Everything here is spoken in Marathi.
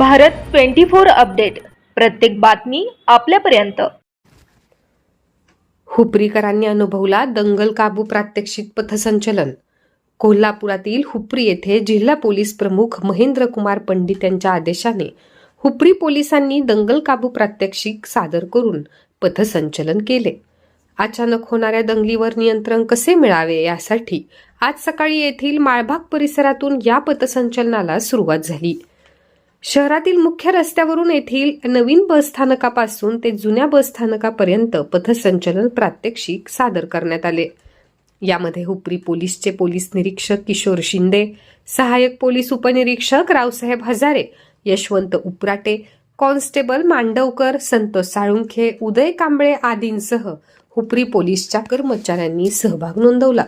Bharat twenty four update. प्रत्येक बातमी आपल्यापर्यंत. हुपरीकरांनी अनुभवला दंगल काबू प्रात्यक्षिक पथसंचलन. कोल्हापुरातील हुपरी येथे जिल्हा पोलीस प्रमुख महेंद्र कुमार पंडित यांच्या आदेशाने हुपरी पोलिसांनी दंगल काबू प्रात्यक्षिक सादर करून पथसंचलन केले. अचानक होणाऱ्या दंगलीवर नियंत्रण कसे मिळावे यासाठी आज सकाळी येथील माळभाग परिसरातून या पथसंचलनाला सुरुवात झाली. शहरातील मुख्य रस्त्यावरून येथील नवीन बसस्थानकापासून ते जुन्या बसस्थानकापर्यंत पथसंचलन प्रात्यक्षिक सादर करण्यात आले. यामध्ये हुपरी पोलीसचे पोलीस निरीक्षक किशोर शिंदे सहाय्यक पोलीस उपनिरीक्षक रावसाहेब हजारे यशवंत उपराटे कॉन्स्टेबल मांडवकर संतोष साळुंखे उदय कांबळे आदींसह हुपरी पोलीसच्या कर्मचाऱ्यांनी सहभाग नोंदवला.